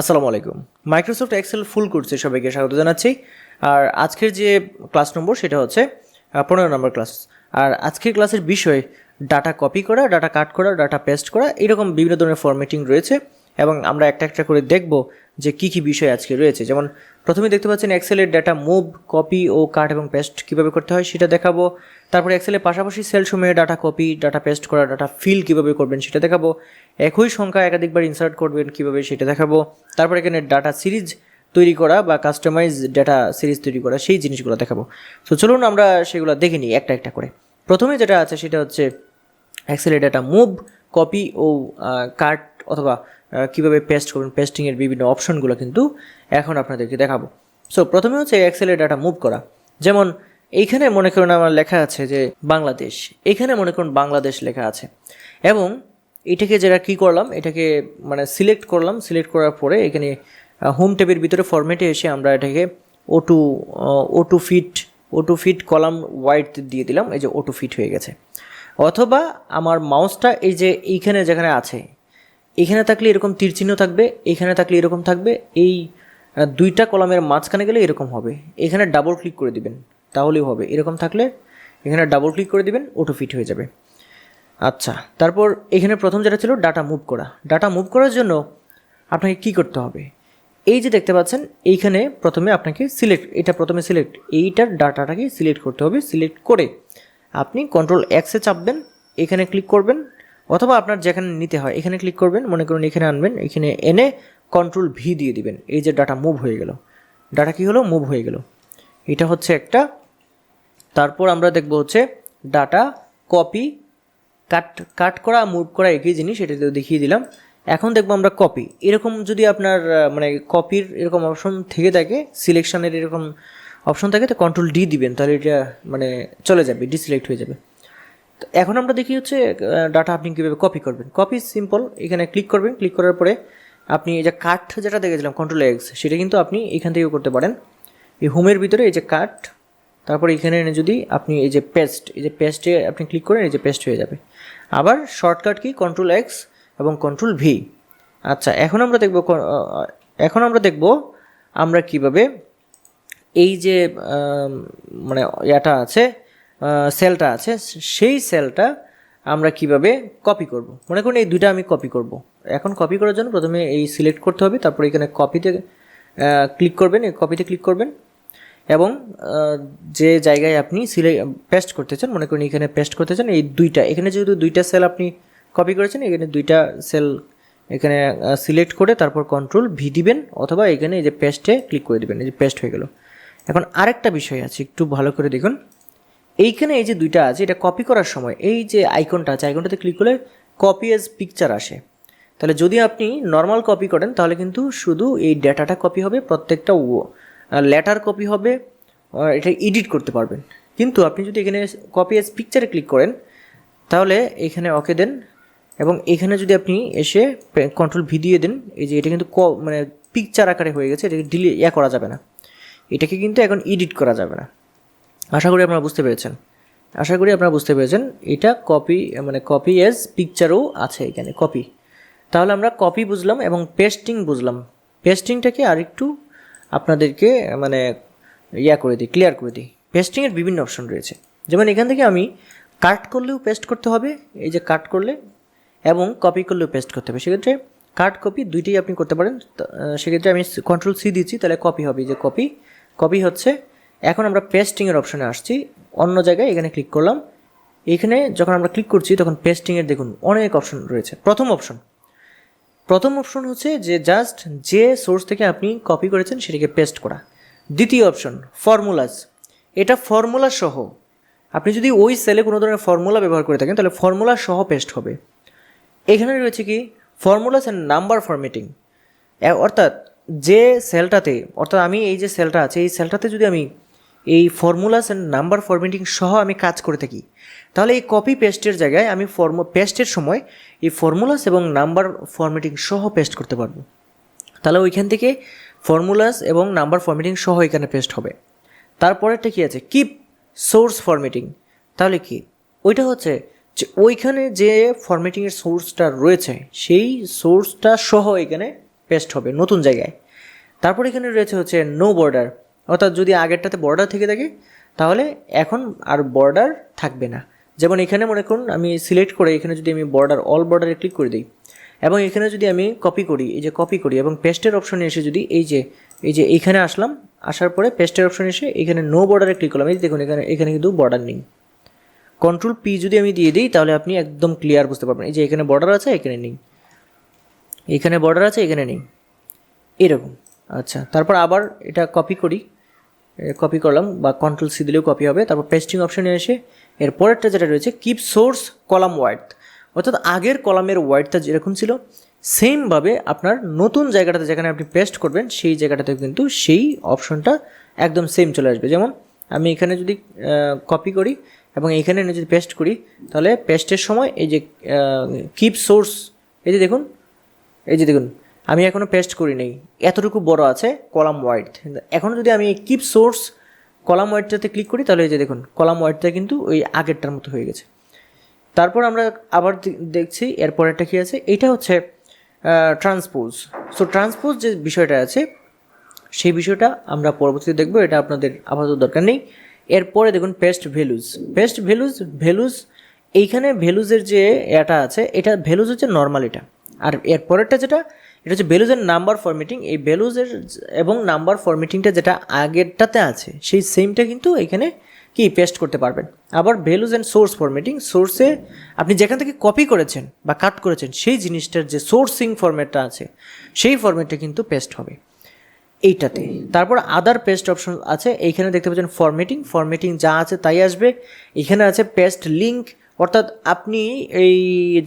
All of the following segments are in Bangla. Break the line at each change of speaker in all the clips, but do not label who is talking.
আসসালামু আলাইকুম। মাইক্রোসফট এক্সেল ফুল কোর্সে সবাইকে স্বাগত জানাচ্ছি। আর আজকের যে ক্লাস নম্বর সেটা হচ্ছে পনেরো নম্বর ক্লাস আর আজকের ক্লাসের বিষয় ডাটা কপি করা ডাটা কাট করা ডাটা পেস্ট করা, এরকম বিভিন্ন ধরনের ফরম্যাটিং রয়েছে। এবং আমরা একটা একটা করে দেখব যে কি কি বিষয় আজকে রয়েছে। যেমন, প্রথমে দেখতে পাচ্ছেন এক্সেলের ডাটা মুভ কপি ও কাট এবং পেস্ট কীভাবে করতে হয়, সেটা দেখাবো। তারপরে এক্সেলের পাশাপাশি সেল সময়ে ডাটা কপি ডাটা পেস্ট করা ডাটা ফিল কীভাবে করবেন সেটা দেখাবো। একই সংখ্যা একাধিকবার ইনসার্ট করবেন কীভাবে সেটা দেখাবো। তারপর এখানে ডাটা সিরিজ তৈরি করা বা কাস্টমাইজ ডাটা সিরিজ তৈরি করা, সেই জিনিসগুলো দেখাবো। তো চলুন আমরা সেগুলো দেখে নিই একটা একটা করে। প্রথমে যেটা আছে সেটা হচ্ছে এক্সেলের ডাটা মুভ কপি ও কাট অথবা কীভাবে পেস্ট করবেন পেস্টিংয়ের বিভিন্ন অপশনগুলো কিন্তু এখন আপনাদেরকে দেখাবো। সো প্রথমে হচ্ছে এক্সেলের ডাটা মুভ করা। যেমন এইখানে মনে করুন আমার লেখা আছে যে বাংলাদেশ। এখানে মনে করুন বাংলাদেশ লেখা আছে। এবং এটাকে যেটা কী করলাম, এটাকে মানে সিলেক্ট করলাম সিলেক্ট করার পরে এখানে হোম ট্যাবের ভিতরে ফরম্যাটে এসে আমরা এটাকে auto auto fit auto fit column wide দিয়ে দিলাম, এই যে ও টু ফিট হয়ে গেছে। অথবা আমার মাউসটা এই যে এইখানে যেখানে আছে, এখানে থাকলে এরকম তীর চিহ্ন থাকবে, এখানে থাকলে এরকম থাকবে, এই দুইটা কলামের মাঝখানে গেলে এরকম হবে। এখানে ডাবল ক্লিক করে দিবেন। তাহলেই হবে। এরকম থাকলে এখানে ডাবল ক্লিক করে দিবেন ওটো ফিট হয়ে যাবে। আচ্ছা তারপর এখানে প্রথম যেটা ছিল ডাটা মুভ করা। ডাটা মুভ করার জন্য আপনাকে কি করতে হবে? এই যে দেখতে পাচ্ছেন, এইখানে প্রথমে আপনাকে সিলেক্ট এটা প্রথমে সিলেক্ট এইটার ডাটাটাকে সিলেক্ট করতে হবে সিলেক্ট করে আপনি কন্ট্রোল এক্সে চাপবেন এখানে ক্লিক করবেন, অথবা আপনার যেখানে নিতে হয়, এখানে ক্লিক করবেন, মনে করুন এখানে আনবেন, এখানে এনে কন্ট্রোল ভি দিয়ে দিবেন। এই যে ডাটা মুভ হয়ে গেল। ডাটা কি হলো? মুভ হয়ে গেল। এটা হচ্ছে একটা। তারপর আমরা দেখব হচ্ছে ডাটা কপি। কাট কাট করা, মুভ করা একই জিনিস, এটা তো দেখিয়ে দিলাম। এখন দেখব আমরা কপি। এরকম যদি আপনার মানে কপির এরকম অপশন থেকে থাকে, সিলেকশনের এরকম অপশন থাকে, তো কন্ট্রোল ডি দিবেন, তাহলে এটা মানে চলে যাবে, ডিসিলেক্ট হয়ে যাবে। তো এখন আমরা দেখি হচ্ছে ডাটা আপনি কীভাবে কপি করবেন। কপি সিম্পল, এখানে ক্লিক করবেন, ক্লিক করার পরে আপনি এই যে কাট যেটা দেখেছিলাম কন্ট্রোল এক্স সেটা কিন্তু আপনি এখান থেকেও করতে পারেন। এই হোমের ভিতরে এই যে কাট, তারপর এখানে এনে যদি আপনি এই যে পেস্ট এই যে পেস্টে আপনি ক্লিক করেন, এই যে পেস্ট হয়ে যাবে। আবার শর্টকাট কি? কন্ট্রোল এক্স এবং কন্ট্রোল ভি আচ্ছা এখন আমরা দেখব এখন আমরা দেখব আমরা কীভাবে এই যে মানে ইয়াটা আছে সেলটা আছে, সেই সেলটা আমরা কীভাবে কপি করব? মনে করুন এই দুইটা আমি কপি করব। এখন কপি করার জন্য প্রথমে এই সিলেক্ট করতে হবে, তারপর এখানে কপিতে ক্লিক করবেন, এই কপিতে ক্লিক করবেন। এবং যে জায়গায় আপনি সিলে পেস্ট করতে চান মনে করুন এখানে পেস্ট করতে চান এই দুইটা, এখানে যেহেতু দুইটা সেল আপনি কপি করেছেন, এখানে দুইটা সেল এখানে সিলেক্ট করে তারপর কন্ট্রোল ভি দিবেন, অথবা এখানে এই যে পেস্টে ক্লিক করে দিবেন, এই যে পেস্ট হয়ে গেল। এখন আরেকটা বিষয় আছে, একটু ভালো করে দেখুন। এইখানে এই যে দুইটা আছে, এটা কপি করার সময়, এই যে আইকনটা আছে আইকনটাতে ক্লিক করলে কপি এজ পিকচার আসে। তাহলে যদি আপনি নর্মাল কপি করেন, তাহলে কিন্তু শুধু এই ডেটাটা কপি হবে, প্রত্যেকটা লেটার কপি হবে এটা এডিট করতে পারবেন। কিন্তু আপনি যদি এখানে কপি এজ পিকচারে ক্লিক করেন, তাহলে এখানে ওকে দেন এবং এখানে যদি আপনি এসে কন্ট্রোল ভি দিয়ে দেন, এই যে এটা কিন্তু ক- মানে পিকচার আকারে হয়ে গেছে, এটাকে ডিলে ইয়া করা যাবে না। এটাকে কিন্তু এখন এডিট করা যাবে না। আশা করি আপনারা বুঝতে পেরেছেন। আশা করি আপনারা বুঝতে পেরেছেন, এটা কপি মানে কপি এজ পিকচারও আছে এখানে কপি তাহলে আমরা কপি বুঝলাম এবং পেস্টিং বুঝলাম। পেস্টিংটাকে আরেকটু আপনাদেরকে মানে ইয়া করে দিই ক্লিয়ার করে দিই। পেস্টিংয়ের বিভিন্ন অপশন রয়েছে। যেমন এখান থেকে আমি কাট করলেও পেস্ট করতে হবে, এই যে কাট করলে, এবং কপি করলেও পেস্ট করতে হবে। সেক্ষেত্রে কাট কপি দুইটাই আপনি করতে পারেন। সেক্ষেত্রে আমি কন্ট্রোল সি দিচ্ছি, তাহলে কপি হবে যে কপি কপি হচ্ছে, এখন আমরা পেস্টিংয়ের অপশনে আসছি। অন্য জায়গায় এখানে ক্লিক করলাম। এখানে যখন আমরা ক্লিক করছি, তখন পেস্টিংয়ের দেখুন অনেক অপশন রয়েছে। প্রথম অপশন প্রথম অপশন হচ্ছে যে জাস্ট যে সোর্স থেকে আপনি কপি করেছেন সেটাকে পেস্ট করা। দ্বিতীয় অপশন ফর্মুলাস এটা ফর্মুলা সহ। আপনি যদি ওই সেলে কোনো ধরনের ফর্মুলা ব্যবহার করে থাকেন, তাহলে ফর্মুলা সহ পেস্ট হবে। এখানে রয়েছে কি? ফর্মুলাস অ্যান্ড নাম্বার ফরম্যাটিং অর্থাৎ যে সেলটাতে অর্থাৎ আমি এই যে সেলটা আছে, এই সেলটাতে যদি আমি এই ফর্মুলাস অ্যান্ড নাম্বার ফরম্যাটিং সহ আমি কাজ করে থাকি। তাহলে এই কপি পেস্টের জায়গায় আমি ফর্ম পেস্টের সময় এই ফর্মুলাস এবং নাম্বার ফরম্যাটিং সহ পেস্ট করতে পারব। তাহলে ওইখান থেকে ফর্মুলাস এবং নাম্বার ফরম্যাটিং সহ এখানে পেস্ট হবে। তারপরেরটা কী আছে? কিপ সোর্স ফরম্যাটিং তাহলে কি? ওইটা হচ্ছে যে ওইখানে যে ফরম্যাটিংয়ের সোর্সটা রয়েছে, সেই সোর্সটা সহ এখানে পেস্ট হবে নতুন জায়গায়। তারপর এখানে রয়েছে হচ্ছে নো বর্ডার অর্থাৎ যদি আগেরটাতে বর্ডার থেকে থাকে, তাহলে এখন আর বর্ডার থাকবে না। যেমন এখানে মনে করুন, আমি সিলেক্ট করে এখানে যদি আমি বর্ডার অল বর্ডারে ক্লিক করে দিই, এবং এখানে যদি আমি কপি করি, এই যে কপি করি, এবং পেস্টের অপশনে এসে যদি এই যে এই যে এইখানে আসলাম, আসার পরে পেস্টের অপশনে এসে এখানে নো বর্ডারে ক্লিক করলাম। এই দেখুন, এখানে এখানে কিন্তু বর্ডার নেই। কন্ট্রোল পি যদি আমি দিয়ে দিই, তাহলে আপনি একদম ক্লিয়ার বুঝতে পারবেন। এই যে এখানে বর্ডার আছে, এখানে নেই। এখানে বর্ডার আছে, এখানে নেই। এরকম। আচ্ছা তারপর আবার এটা কপি করি। কপি করলাম বা কন্ট্রোল সি দিলেও কপি হবে। তারপর পেস্টিং অপশনে এসে এর পরেরটা যেটা রয়েছে কিপ সোর্স কলাম ওয়ার্ড অর্থাৎ আগের কলামের ওয়ার্ডটা যেরকম ছিল সেমভাবে আপনার নতুন জায়গাটাতে যেখানে আপনি পেস্ট করবেন, সেই জায়গাটাতে কিন্তু সেই অপশনটা একদম সেম চলে আসবে। যেমন আমি এখানে যদি কপি করি এবং এখানে যদি পেস্ট করি, তাহলে পেস্টের সময় এই যে কিপ সোর্স এই যে দেখুন, এই যে দেখুন আমি এখনও পেস্ট করি নেই। এতটুকু বড় আছে, কলাম ওয়াইড এখন যদি আমি কিপ সোর্স কলাম ওয়াইডটাতে ক্লিক করি, তাহলে এই যে দেখুন, কলাম ওয়াইডটা কিন্তু ওই আগেরটার মতো হয়ে গেছে। তারপর আমরা আবার দেখছি এরপর একটা কী আছে? এটা হচ্ছে ট্রান্সপোজ সো ট্রান্সপোজ যে বিষয়টা আছে, সেই বিষয়টা আমরা পরবর্তীতে দেখব, এটা আপনাদের আপাতত দরকার নেই। এরপরে দেখুন paste values paste values values এইখানে ভ্যালুজের যে এটা আছে, এটা ভ্যালুজ হচ্ছে নর্মাল এটা। আর এরপরেরটা যেটা এটা হচ্ছে ভ্যালুজের নাম্বার ফরম্যাটিং এই ভ্যালুজের এবং নাম্বার ফরম্যাটিংটা যেটা আগেরটাতে আছে, সেই সেমটা কিন্তু এখানে কি পেস্ট করতে পারবেন। আবার ভ্যালুজ অ্যান্ড সোর্স ফরম্যাটিং সোর্সে আপনি যেখান থেকে কপি করেছেন বা কাট করেছেন, সেই জিনিসটার যে সোর্সিং ফরম্যাটটা আছে, সেই ফরম্যাটটা কিন্তু পেস্ট হবে এইটাতে। তারপর আদার পেস্ট অপশন আছে, এইখানে দেখতে পাচ্ছেন ফরম্যাটিং ফরম্যাটিং যা আছে তাই আসবে। এখানে আছে পেস্ট লিঙ্ক অর্থাৎ আপনি এই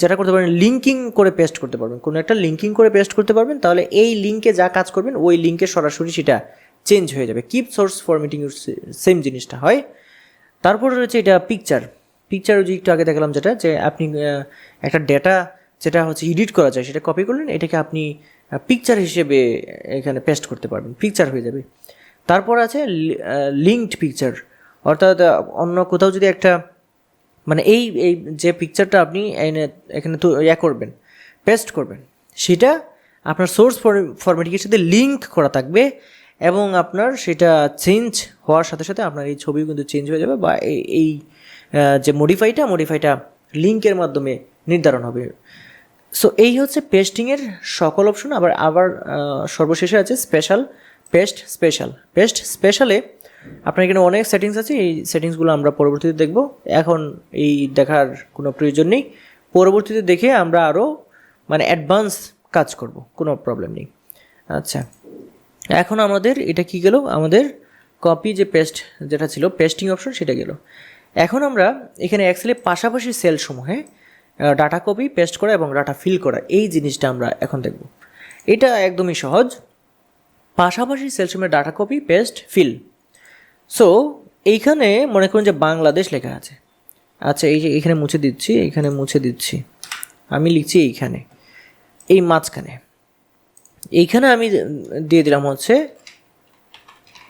যেটা করতে পারেন লিঙ্কিং করে পেস্ট করতে পারবেন। কোনো একটা লিঙ্কিং করে পেস্ট করতে পারবেন, তাহলে এই লিঙ্কে যা কাজ করবেন, ওই লিঙ্কে সরাসরি সেটা চেঞ্জ হয়ে যাবে। কিপ সোর্স ফরম্যাটিং সেম জিনিসটা হয়। তারপরে রয়েছে এটা পিকচার পিকচার যে একটু আগে দেখালাম যেটা, যে আপনি একটা ডেটা যেটা হচ্ছে এডিট করা যায়, সেটা কপি করলেন, এটাকে আপনি পিকচার হিসেবে এখানে পেস্ট করতে পারবেন। পিকচার হয়ে যাবে। তারপর আছে লিঙ্কড পিকচার অর্থাৎ অন্য কোথাও যদি একটা মানে এই এই যে পিকচারটা আপনি এনে- এখানে ইয়া করবেন পেস্ট করবেন, সেটা আপনার সোর্স ফরম্যাটিংয়ের সাথে লিঙ্ক করা থাকবে এবং আপনার সেটা চেঞ্জ হওয়ার সাথে সাথে আপনার এই ছবিও কিন্তু চেঞ্জ হয়ে যাবে বা এই যে মডিফাইটা মডিফাইটা লিঙ্কের মাধ্যমে নির্ধারণ হবে। সো এই হচ্ছে পেস্টিংয়ের সকল অপশন আবার আবার সর্বশেষে আছে স্পেশাল পেস্ট স্পেশাল পেস্ট স্পেশালে আপনার এখানে অনেক সেটিংস আছে, এই সেটিংসগুলো আমরা পরবর্তীতে দেখব। এখন এই দেখার কোনো প্রয়োজন নেই। পরবর্তীতে দেখে আমরা আরও মানে অ্যাডভান্স কাজ করব, কোনো প্রবলেম নেই। আচ্ছা এখন আমাদের এটা কি গেল? আমাদের কপি যে পেস্ট যেটা ছিল পেস্টিং অপশন সেটা গেল। এখন আমরা এখানে অ্যাক্সেলে পাশাপাশি সেল সেলসমূহে ডাটা কপি পেস্ট করা এবং ডাটা ফিল করা, এই জিনিসটা আমরা এখন দেখব। এটা একদমই সহজ। পাশাপাশি cell সেলসমূহে data copy paste fill so এইখানে মনে করুন যে বাংলাদেশ লেখা আছে। আচ্ছা এই যে এখানে মুছে দিচ্ছি, এখানে মুছে দিচ্ছি। আমি লিখছি এইখানে। এই মাঝখানে। এইখানে আমি দিয়ে দিলাম হচ্ছে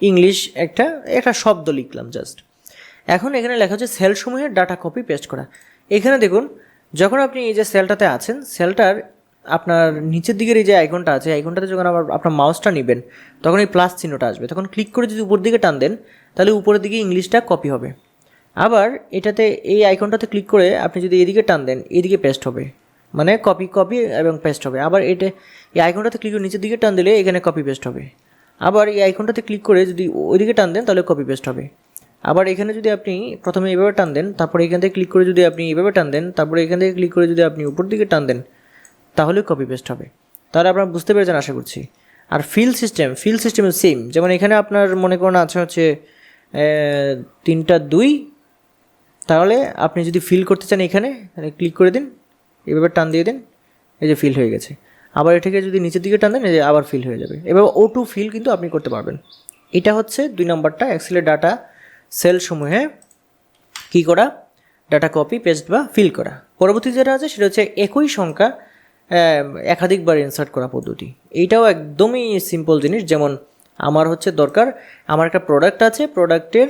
ইংলিশ একটা একটা শব্দ লিখলাম জাস্ট এখন এখানে লেখা হচ্ছে সেলসমূহের ডাটা কপি পেস্ট করা। এখানে দেখুন, যখন আপনি এই যে সেলটাতে আছেন, সেলটার আপনার নিচের দিকের এই যে আইকনটা আছে আইকনটাতে যখন আবার আপনার মাউসটা নেবেন, তখন এই প্লাস চিহ্নটা আসবে। তখন ক্লিক করে যদি উপর দিকে টান দেন তাহলে উপরের দিকে ইংলিশটা কপি হবে। আবার এটাতে এই আইকনটাতে ক্লিক করে আপনি যদি এদিকে টান দেন, এদিকে পেস্ট হবে। মানে কপি কপি এবং পেস্ট হবে। আবার এটা এই আইকনটাতে ক্লিক করে নিচের দিকে টান দিলে এখানে কপি পেস্ট হবে। আবার এই আইকনটাতে ক্লিক করে যদি ওইদিকে টান দেন, তাহলে কপি পেস্ট হবে। আবার এখানে যদি আপনি প্রথমে এভাবে টান দেন, তারপরে এখান থেকে ক্লিক করে যদি আপনি এভাবে টান দেন, তারপরে এখান থেকে ক্লিক করে যদি আপনি উপর দিকে টান দেন, তাহলে কপি পেস্ট হবে। তাহলে আপনারা বুঝতে পেরেছেন আশা করছি। আর fill system fill system same যেমন এখানে আপনার মনে করেন আছে হচ্ছে তিনটা দুই। তাহলে আপনি যদি ফিল করতে চান এখানে, তাহলে ক্লিক করে দিন। এভাবে টান দিয়ে দিন। এই যে ফিল হয়ে গেছে। আবার এটাকে যদি নিচের দিকে টান দেন, এই যে আবার ফিল হয়ে যাবে। এবার ও টু ফিল কিন্তু আপনি করতে পারবেন। এটা হচ্ছে দুই নম্বরটা এক্সেলের ডাটা সেল সমূহে কী করা? ডাটা কপি পেস্ট বা ফিল করা। পরবর্তী যেটা আছে, সেটা হচ্ছে একই সংখ্যা একাধিকবার ইনসার্ট করা পদ্ধতি। এইটাও একদমই সিম্পল জিনিস। যেমন আমার হচ্ছে দরকার। আমার একটা প্রোডাক্ট আছে প্রোডাক্টের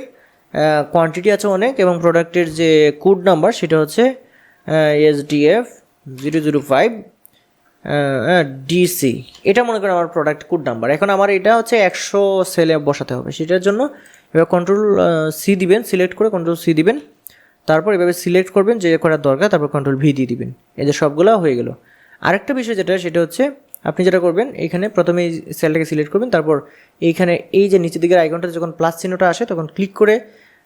কোয়ান্টিটি আছে অনেক এবং প্রোডাক্টের যে কোড নাম্বার সেটা হচ্ছে S D F zero zero five DC এটা মনে করেন আমার প্রোডাক্ট কোড নাম্বার এখন আমার এটা হচ্ছে একশো সেলে বসাতে হবে। সেটার জন্য এবার কন্ট্রোল সি দিবেন সিলেক্ট করে কন্ট্রোল সি দিবেন। তারপর এভাবে সিলেক্ট করবেন, যে করার দরকার, তারপর কন্ট্রোল ভি দিয়ে দিবেন। এই যে সবগুলো হয়ে গেল। আরেকটা বিষয় যেটা, সেটা হচ্ছে আপনি যেটা করবেন এখানে প্রথমে এই সেলটাকে সিলেক্ট করবেন, তারপর এইখানে এই যে নিচের দিকের আইকনটা যখন প্লাস চিহ্নটা আসে, তখন ক্লিক করে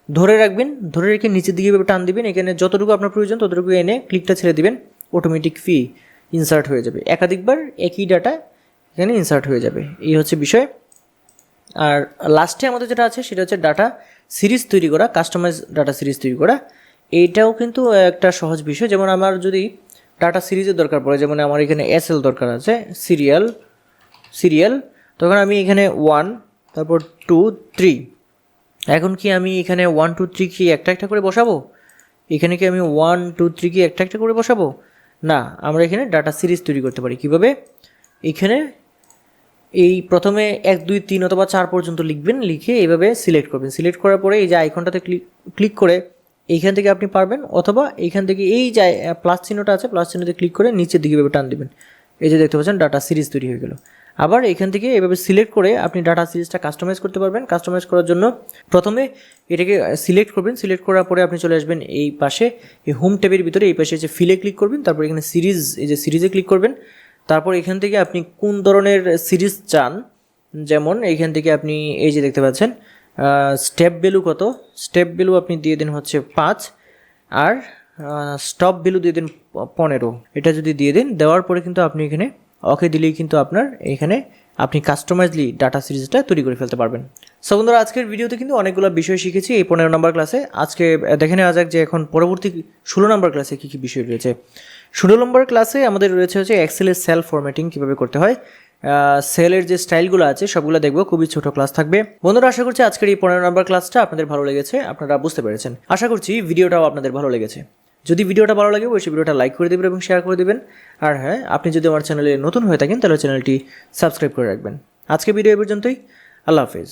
ধরে রাখবেন, ধরে রেখে নিচের দিকে টান দিবেন, এখানে যতটুকু আপনার প্রয়োজন ততটুকু এনে ক্লিকটা ছেড়ে দিবেন অটোমেটিক ফি ইনসার্ট হয়ে যাবে। একাধিকবার একই ডাটা এখানে ইনসার্ট হয়ে যাবে। এই হচ্ছে বিষয়। আর লাস্টে আমাদের যেটা আছে, সেটা হচ্ছে ডাটা সিরিজ তৈরি করা কাস্টমাইজ ডাটা সিরিজ তৈরি করা। এইটাও কিন্তু একটা সহজ বিষয়। যেমন আমার যদি ডাটা সিরিজের দরকার পড়ে, যেমন আমার এখানে এস এল দরকার আছে সিরিয়াল সিরিয়াল তখন আমি এখানে ওয়ান তারপর টু থ্রি এখন কি আমি এখানে ওয়ান টু থ্রি কি একটা একটা করে বসাবো? এখানে কি আমি ওয়ান টু থ্রি কি একটা একটা করে বসাবো? না, আমরা এখানে ডাটা সিরিজ তৈরি করতে পারি। কীভাবে? এখানে এই প্রথমে এক, দুই, তিন অথবা চার পর্যন্ত লিখবেন, লিখে এইভাবে সিলেক্ট করবেন। সিলেক্ট করার পরে এই যে আইকনটাতে ক্লিক ক্লিক করে এইখান থেকে আপনি পারবেন, অথবা এইখান থেকে এই যে প্লাস চিহ্নটা আছে প্লাস চিহ্নতে ক্লিক করে নিচের দিকে এভাবে টান দেবেন। এই যে দেখতে পাচ্ছেন ডাটা সিরিজ তৈরি হয়ে গেল। আবার এখান থেকে এভাবে সিলেক্ট করে আপনি ডাটা সিরিজটা কাস্টমাইজ করতে পারবেন। কাস্টমাইজ করার জন্য প্রথমে এটাকে সিলেক্ট করবেন। সিলেক্ট করার পরে আপনি চলে আসবেন এই পাশে, এই হোম ট্যাবের ভিতরে, এই পাশে যে ফিলে ক্লিক করবেন। তারপর এখানে সিরিজ এই যে সিরিজে ক্লিক করবেন। তারপর এখান থেকে আপনি কোন ধরনের সিরিজ চান, যেমন এইখান থেকে আপনি এই যে দেখতে পাচ্ছেন স্টেপ ভ্যালু কত? স্টেপ ভ্যালু আপনি দিয়ে দিন হচ্ছে পাঁচ। আর স্টপ ভ্যালু দিয়ে দিন পনেরো। এটা যদি দিয়ে দিন, দেওয়ার পরে কিন্তু আপনি এখানে ওকে দিলেই কিন্তু আপনার এখানে আপনি কাস্টমাইজলি ডাটা সিরিজটা তৈরি করে ফেলতে পারবেন। সো বন্ধুরা, আজকের ভিডিওতে কিন্তু অনেকগুলো বিষয় শিখেছি এই পনেরো নম্বর ক্লাসে আজকে দেখে নেওয়া যাক যে এখন পরবর্তী ষোলো নম্বর ক্লাসে কী কী বিষয় রয়েছে। ষোলো নম্বর ক্লাসে আমাদের রয়েছে হচ্ছে এক্সেলের সেল ফরম্যাটিং কীভাবে করতে হয়। সেলের যে স্টাইলগুলো আছে, সবগুলো দেখব। খুবই ছোট ক্লাস থাকবে। বন্ধুরা, আশা করছি আজকের এই পনেরো নম্বর ক্লাসটা আপনাদের ভালো লেগেছে। আপনারা বুঝতে পেরেছেন। আশা করছি ভিডিওটাও আপনাদের ভালো লেগেছে। যদি ভিডিওটা ভালো লাগে, অবশ্যই ভিডিওটা লাইক করে দেবেন এবং শেয়ার করে দেবেন। আর হ্যাঁ আপনি যদি আমার চ্যানেলে নতুন হয়ে থাকেন, তাহলে চ্যানেলটি সাবস্ক্রাইব করে রাখবেন। আজকে ভিডিও এ পর্যন্তই। আল্লাহ হাফেজ।